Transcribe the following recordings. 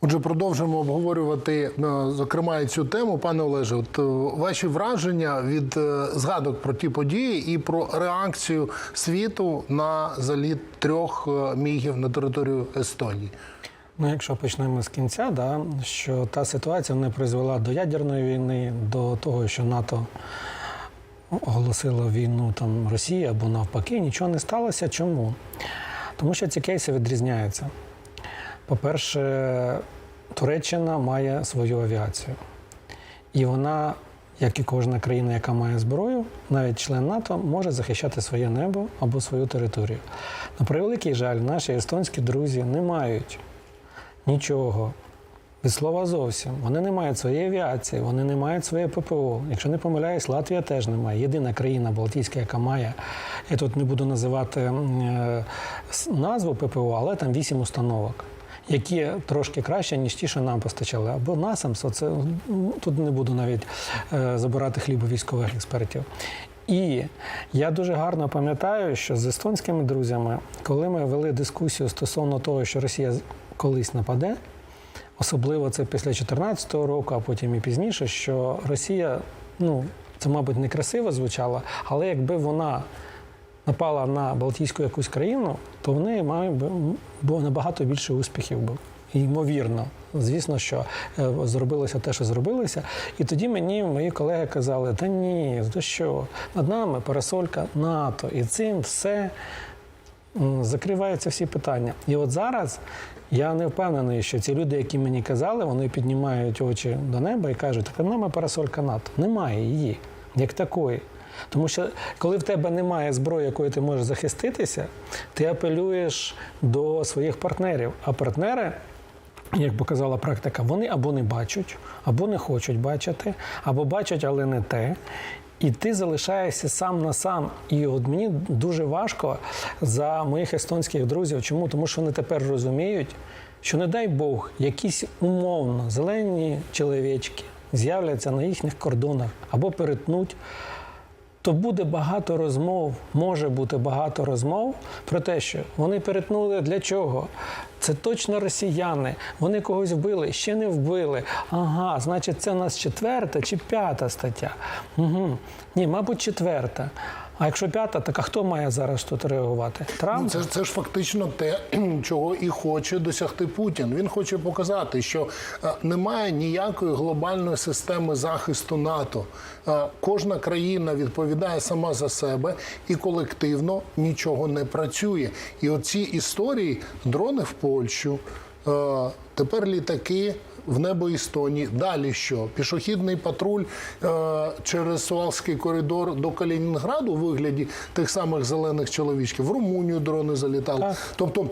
Отже, продовжимо обговорювати е, зокрема і цю тему. Пане Олеже, от е, ваші враження від е, згадок про ті події і про реакцію світу на заліт трьох мігів на територію Естонії. Ну, якщо почнемо з кінця, да, що та ситуація не призвела до ядерної війни, до того, що НАТО оголосило війну там Росії або навпаки, нічого не сталося. Чому? Тому що ці кейси відрізняються. По-перше, Туреччина має свою авіацію. І вона, як і кожна країна, яка має зброю, навіть член НАТО, може захищати своє небо або свою територію. На превеликий жаль, наші естонські друзі не мають нічого. Від слова зовсім. Вони не мають своєї авіації, вони не мають своє ППО. Якщо не помиляюсь, Латвія теж не має. Єдина країна Балтійська, яка має. Я тут не буду називати е, назву ППО, але там вісім установок, які трошки краще, ніж ті, що нам постачали. Або НАСАМС, оце тут не буду навіть е, забирати хлібу військових експертів. І я дуже гарно пам'ятаю, що з естонськими друзями, коли ми вели дискусію стосовно того, що Росія колись нападе, особливо це після 2014 року, а потім і пізніше, що Росія, ну це, мабуть, не красиво звучало, але якби вона напала на Балтійську якусь країну, то в неї має було набагато більше успіхів би. Ймовірно, звісно, що е, зробилося те, що зробилося. І тоді мені мої колеги казали: та ні, то що, над нами парасолька НАТО, і цим все закриваються всі питання. І от зараз я не впевнений, що ці люди, які мені казали, вони піднімають очі до неба і кажуть, так над нами парасолька НАТО. Немає її, як такої. Тому що коли в тебе немає зброї, якою ти можеш захиститися, ти апелюєш до своїх партнерів. А партнери, як показала практика, вони або не бачать, або не хочуть бачити, або бачать, але не те. І ти залишаєшся сам на сам. І от мені дуже важко за моїх естонських друзів. Чому? Тому що вони тепер розуміють, що не дай Бог, якісь умовно зелені чоловічки з'являться на їхніх кордонах або перетнуть то буде багато розмов, може бути багато розмов про те, що вони перетнули для чого. Це точно росіяни. Вони когось вбили, ще не вбили. Ага, значить, це у нас четверта чи п'ята стаття. Угу. Ні, мабуть, четверта. А якщо п'ята, так а хто має зараз тут реагувати? Трамп? Ну, це, це ж фактично те, чого і хоче досягти Путін. Він хоче показати, що е, немає ніякої глобальної системи захисту НАТО. Е, Кожна країна відповідає сама за себе і колективно нічого не працює. І оці історії дрони в Польщу, е, тепер літаки. В небо Естонії. Далі що? Пішохідний патруль е, через Суалський коридор до Калінінграду у вигляді тих самих зелених чоловічків. В Румунію дрони залітали. Так. Тобто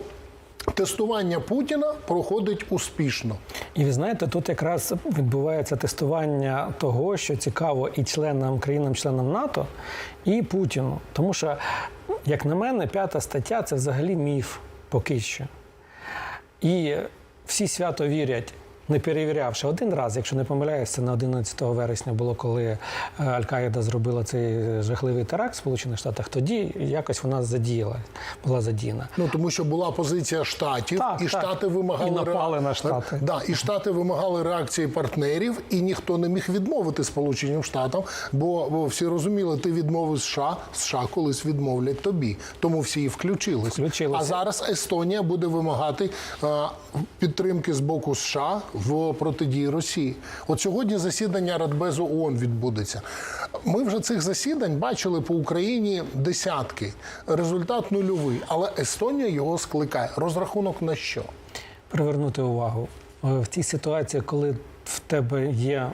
тестування Путіна проходить успішно. І ви знаєте, тут якраз відбувається тестування того, що цікаво і членам країнам-членам НАТО, і Путіну. Тому що, як на мене, п'ята стаття це взагалі міф поки що. І всі свято вірять. Не перевірявши один раз, якщо не помиляюся, на 11 вересня було, коли е, Аль-Каїда зробила цей жахливий теракт в Сполучених Штатах, тоді якось вона задіяла, була задіяна. Ну тому що була позиція штатів, Так, і так. штати вимагали І напали на Штати. Да, і штати вимагали реакції партнерів, і ніхто не міг відмовити Сполученим Штатам, бо, бо всі розуміли, ти відмовив США, США колись відмовлять тобі. Тому всі і включились. Включилися. А зараз Естонія буде вимагати е, підтримки з боку США в протидії Росії. От сьогодні засідання Радбезу ООН відбудеться. Ми вже цих засідань бачили по Україні десятки. Результат нульовий, але Естонія його скликає. Розрахунок на що? привернути увагу Е, в тій ситуації, коли в тебе є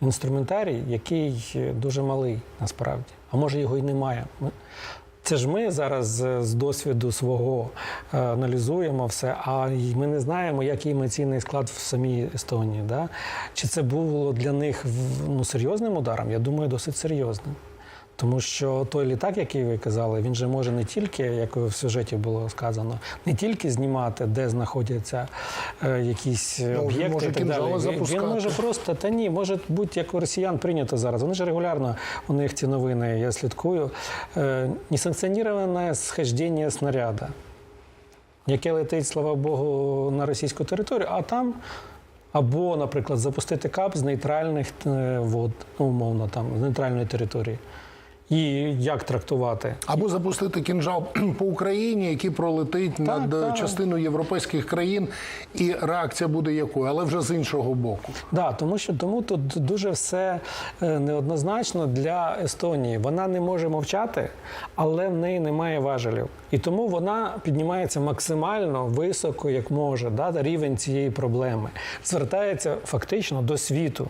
інструментарій, який дуже малий насправді, а може його й немає. Це ж ми зараз з досвіду свого е, аналізуємо все, а ми не знаємо, який емоційний склад в самій Естонії. Да? Чи це було для них ну, серйозним ударом? Я думаю, досить серйозним. Тому що той літак, який ви казали, він же може не тільки, як в сюжеті було сказано, не тільки знімати, де знаходяться е, якісь він об'єкти. може так далі. Він, він може просто та ні, може бути як у росіян прийнято зараз. Вони ж регулярно у них ці новини. Я слідкую. Е, несанкціоноване схождення снаряда. яке летить, слава Богу, на російську територію, а там. Або, наприклад, запустити кап з нейтральних е, вод, ну, умовно, там, з нейтральної території. І як трактувати? Або запустити кінжал по Україні, який пролетить над е, так. частиною європейських країн, і реакція буде якою, але вже з іншого боку. Да, тому що тому тут дуже все е, неоднозначно для Естонії. Вона не може мовчати, але в неї немає важелів. І тому вона піднімається максимально високо, як може, да, рівень цієї проблеми. Звертається фактично до світу.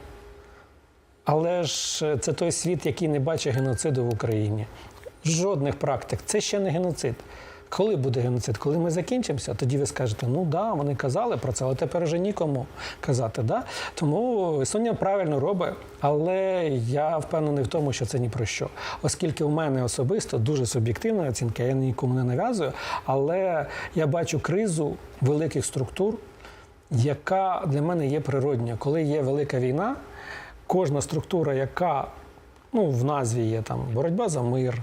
Але ж е, це той світ, який не бачить геноциду в Україні. Жодних практик. Це ще не геноцид. Коли буде геноцид? Коли ми закінчимося, тоді ви скажете, ну да, вони казали про це, але тепер вже нікому казати. Да? Тому Соня правильно робить, але я впевнений в тому, що це ні про що. Оскільки у мене особисто дуже суб'єктивна оцінка, я нікому не нав'язую, але я бачу кризу великих структур, яка для мене є природня. Коли є велика війна, кожна структура, яка ну, в назві є там боротьба за мир,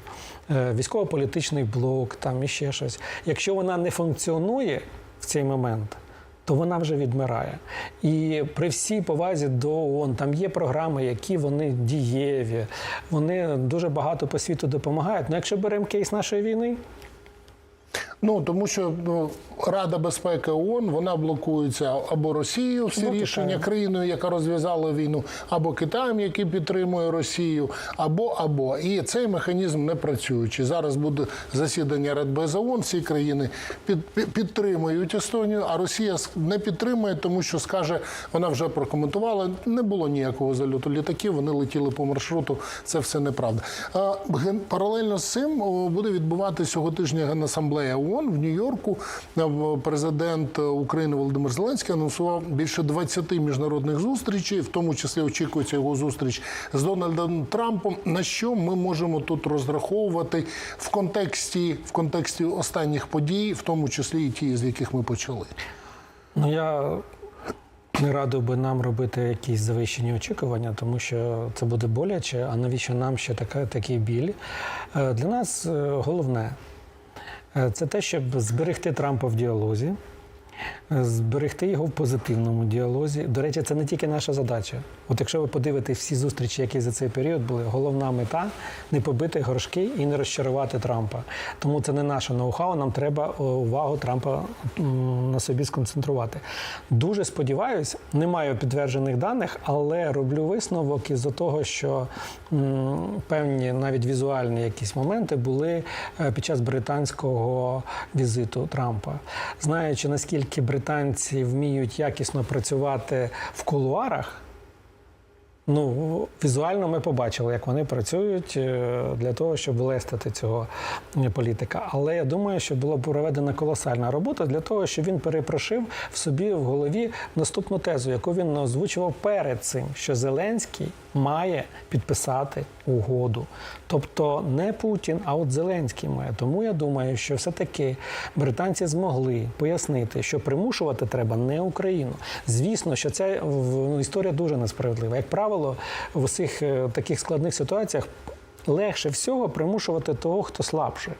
е, військово-політичний блок, там і ще щось. Якщо вона не функціонує в цей момент, то вона вже відмирає. І при всій повазі до ООН, там є програми, які вони дієві, вони дуже багато по світу допомагають. Ну, якщо беремо кейс нашої війни, Ну тому що ну, Рада безпеки ООН вона блокується або Росією всі Або рішення Китаєм. країною, яка розв'язала війну, або Китаєм, який підтримує Росію, або або і цей механізм не працюючий. Зараз буде засідання Радбеза ООН, всі країни під, під- підтримують Естонію, а Росія не підтримує, тому що скаже, вона вже прокоментувала. Не було ніякого зальоту літаків. Вони летіли по маршруту. Це все неправда. А, ген- Паралельно з цим буде відбуватися цього тижня Генасамблея ООН в Нью-Йорку. Е, Президент України Володимир Зеленський анонсував більше 20 міжнародних зустрічей, в тому числі очікується його зустріч з Дональдом Трампом. На що ми можемо тут розраховувати в контексті, в контексті останніх подій, в тому числі і ті, з яких ми почали? Ну я не радив би нам робити якісь завищені очікування, тому що це буде боляче. А навіщо нам ще така, такий біль? Е, Для нас е, головне е, це те, щоб зберегти Трампа в діалозі, е, зберегти його в позитивному діалозі. До речі, це не тільки наша задача. От якщо ви подивитесь всі зустрічі, які за цей період були, головна мета не побити горшки і не розчарувати Трампа. Тому це не наше ноу-хау. Нам треба увагу Трампа на собі сконцентрувати. Дуже сподіваюся, не маю підтверджених даних, але роблю висновок із-за того, що певні навіть візуальні якісь моменти були е, під час британського візиту Трампа. Знаючи наскільки британці вміють якісно працювати в кулуарах. Ну, візуально ми побачили, як вони працюють е, для того, щоб лестити цього е, політика. Але я думаю, що була проведена колосальна робота для того, щоб він перепрошив в собі в голові наступну тезу, яку він озвучував перед цим, що Зеленський має підписати угоду. Тобто не Путін, а от Зеленський має. Тому я думаю, що все-таки британці змогли пояснити, що примушувати треба не Україну. Звісно, що ця в- історія дуже несправедлива. Як правило, в усіх е, таких складних ситуаціях легше всього примушувати того, хто слабший.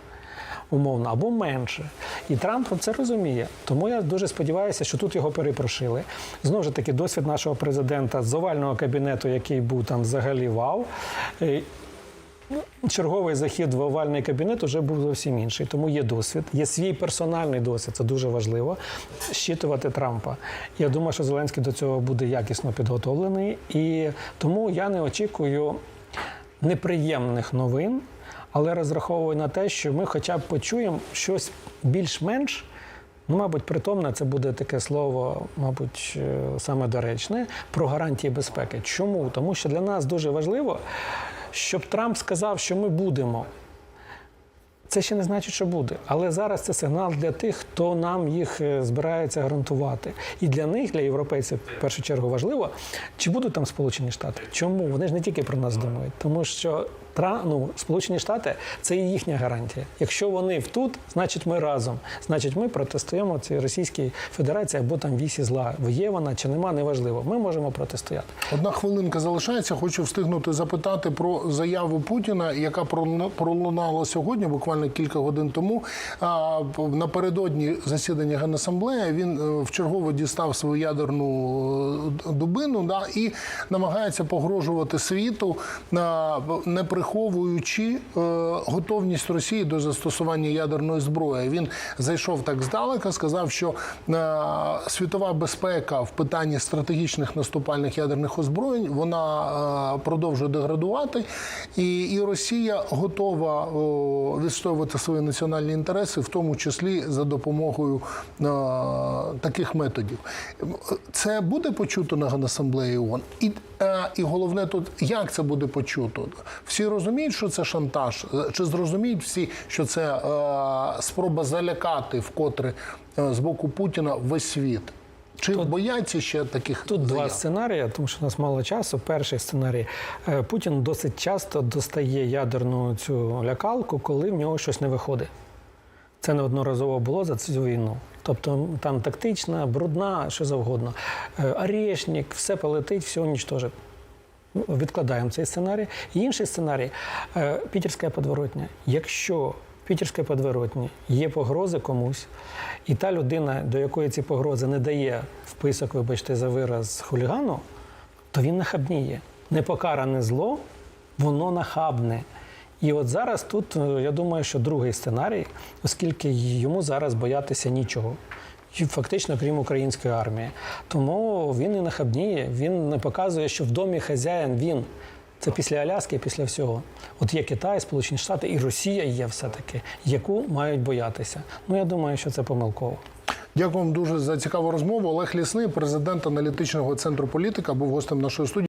Умовно, або менше. І Трамп це розуміє. Тому я дуже сподіваюся, що тут його перепрошили. Знову ж таки, досвід нашого президента з овального кабінету, який був там взагалі вау. Е, Ну, Черговий захід в овальний кабінет вже був зовсім інший. Тому є досвід, є свій персональний досвід, це дуже важливо. Щитувати Трампа. Я думаю, що Зеленський до цього буде якісно підготовлений. І тому я не очікую неприємних новин, але розраховую на те, що ми хоча б почуємо щось більш-менш. Ну, мабуть, притомне це буде таке слово, мабуть, е, саме доречне про гарантії безпеки. Чому? Тому що для нас дуже важливо, щоб Трамп сказав, що ми будемо. Це ще не значить, що буде. Але зараз це сигнал для тих, хто нам їх е, збирається гарантувати. І для них, для європейців, в першу чергу важливо, чи будуть там Сполучені Штати. Чому? Вони ж не тільки про нас думають, тому що ну, Сполучені Штати це і їхня гарантія. Якщо вони тут, значить ми разом. Значить, ми протистоїмо цій Російській Федерації або там вісі зла. Є вона чи нема, неважливо. Ми можемо протистояти. Одна хвилинка залишається. Хочу встигнути запитати про заяву Путіна, яка пролунала сьогодні, буквально буквально кілька годин тому. Напередодні засідання Генасамблеї він е, вчергово дістав свою ядерну е, дубину да, і намагається погрожувати світу, не приховуючи е, готовність Росії до застосування ядерної зброї. Він зайшов так здалека, сказав, що е, світова безпека в питанні стратегічних наступальних ядерних озброєнь вона е, продовжує деградувати, і, і Росія готова о, відстоювати свої національні інтереси, в тому числі за допомогою е, таких методів. Це буде почуто на Генасамблеї ООН? І, е, і головне тут, як це буде почуто? Всі розуміють, що це шантаж? Е, Чи зрозуміють всі, що це е, спроба залякати вкотре е, з боку Путіна весь світ? Чи бояться ще таких Тут два сценарії, тому що у нас мало часу. Перший сценарій Е, Путін досить часто достає ядерну цю лякалку, коли в нього щось не виходить. Це неодноразово було за цю війну. Тобто там тактична, брудна, що завгодно. Е, Орешник, все полетить, все унічтожить. Ну, Відкладаємо цей сценарій. І інший сценарій е, пітерська подворотня. Якщо в пітерській подворотні є погрози комусь, і та людина, до якої ці погрози не дає вписок, вибачте, за вираз хулігану, то він нахабніє. Непокаране зло, воно нахабне. І от зараз тут, е, я думаю, що другий сценарій, оскільки йому зараз боятися нічого. Фактично, крім української армії. Тому він і нахабніє, він не показує, що в домі хазяїн він. Це після Аляски, після всього. От є Китай, Сполучені Штати і Росія є все-таки, яку мають боятися. Ну я думаю, що це помилково. Дякую вам дуже за цікаву розмову. Олег Лісний, президент аналітичного центру політика, був гостем нашої студії.